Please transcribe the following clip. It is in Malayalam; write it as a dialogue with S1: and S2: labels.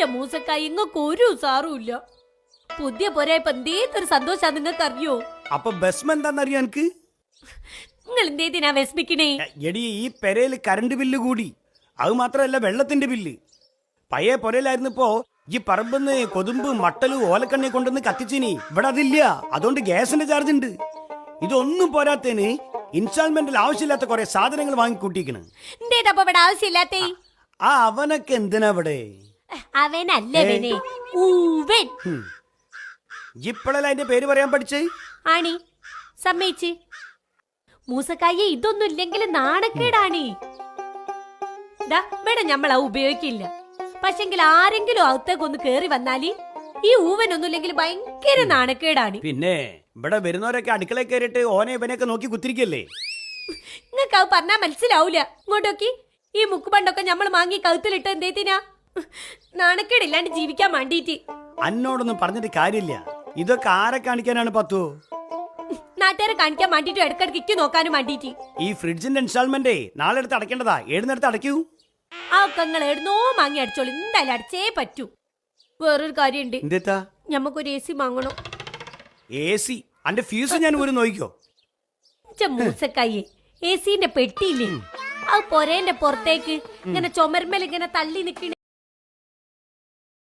S1: ഇഞ്ച മൂസക്കായി ഇങ്ങക്ക് ഒരു സാറും ഇല്ല. പുതിയ പോരായപ്പോ എന്തേത്തൊരു സന്തോഷാ നിങ്ങൾക്ക് അറിയോ
S2: അപ്പൊ ബസ്മ എന്താന്നറിയോ എനിക്ക്
S1: നിങ്ങൾ എന്തേതിനാ വിസ്മിക്കണേ
S2: എടി ഈ പെരയിൽ കറണ്ട് ബില്ല് കൂടി. അത് മാത്രമല്ല വെള്ളത്തിന്റെ ബില്ല്. പഴയ പൊരയിലായിരുന്നപ്പോ ഈ പറമ്പെന്ന് കൊതുമ്പ് മട്ടൽ ഓലക്കണ്ണി കൊണ്ടുവന്ന് കത്തിച്ചിനി. ഇവിടെ അതില്ല. അതുകൊണ്ട് ഗ്യാസിന്റെ ചാർജ് ഉണ്ട്. ഇതൊന്നും പോരാത്തേന് ഇൻസ്റ്റാൾമെന്റിൽ ആവശ്യമില്ലാത്ത കുറെ സാധനങ്ങൾ വാങ്ങിക്കൂട്ടിക്കണ്
S1: കൂട്ടിക്കണ് ഇവിടെ ആവശ്യമില്ലാത്തേ
S2: ആ അവനൊക്കെ എന്തിനാ ഇവിടെ?
S1: അവനല്ലവനെ ഊവൻ.
S2: ഇപ്പോഴല്ല അതിന്റെ പേര് പറയാൻ പഠിച്ചേ?
S1: ആണി സമ്മയിച്ച് മൂസക്കായി ഇതൊന്നും ഇല്ലെങ്കിൽ നാണക്കേടാണി ഇവിടെ ആ ഉപയോഗിക്കില്ല. പക്ഷെങ്കിൽ ആരെങ്കിലും അകത്തേക്ക് ഒന്ന് കേറി വന്നാൽ ഈ ഊവൻ ഊവനൊന്നുമില്ലെങ്കിൽ ഭയങ്കര നാണക്കേടാണ്.
S2: പിന്നെ ഇവിടെ വരുന്നവരൊക്കെ അടുക്കളയിൽ കയറിയിട്ട് ഓനെ ഇവനെയൊക്കെ നോക്കി കുത്തിരിക്കല്ലേ?
S1: നിങ്ങൾക്ക് അത് പറഞ്ഞാ മനസ്സിലാവൂല. ഇങ്ങോട്ടോക്കി ഈ മുക്കുപണ്ടൊക്കെ നമ്മൾ വാങ്ങി കഴുത്തിലിട്ട് എന്തേത്തിനാ നാണക്കേടില്ലാണ്ട് ജീവിക്കാൻ വേണ്ടിട്ട്
S2: അന്നോടൊന്നും പറഞ്ഞിട്ട് കാര്യമില്ല. ഇതൊക്കെ ആരെ കാണിക്കാനാണ് പത്തു?
S1: നാട്ടുകാരെ കാണിക്കാൻ വേണ്ടിട്ട് ഇടക്കിടക്ക് ഇക്ക് നോക്കാനും വേണ്ടിട്ട്
S2: ഈ ഫ്രിഡ്ജിന്റെ ഇൻസ്റ്റാൾമെന്റ് നാളെ എടുത്ത് അടയ്ക്കേണ്ടതാ? ഏഴുന്നിടത്ത് അടയ്ക്കൂ.
S1: ആ ഒക്കെ നിങ്ങൾ എഴുന്നോ വാങ്ങി അടിച്ചോളൂ. എന്തായാലും അടിച്ചേ പറ്റൂ. വേറൊരു കാര്യമുണ്ട്.
S2: എന്തെത്താ?
S1: ഞമ്മക്കൊരു എ സി വാങ്ങണം.
S2: A C? അന്റെ ഫീസ് ഞാൻ ഒരു നോക്കിക്കോ
S1: മൂസക്കായി എ സിന്റെ പെട്ടിയില്ലേ? ആ പൊരേന്റെ പുറത്തേക്ക് ഇങ്ങനെ ചുമരുമേൽ ഇങ്ങനെ തള്ളി നിക്കണ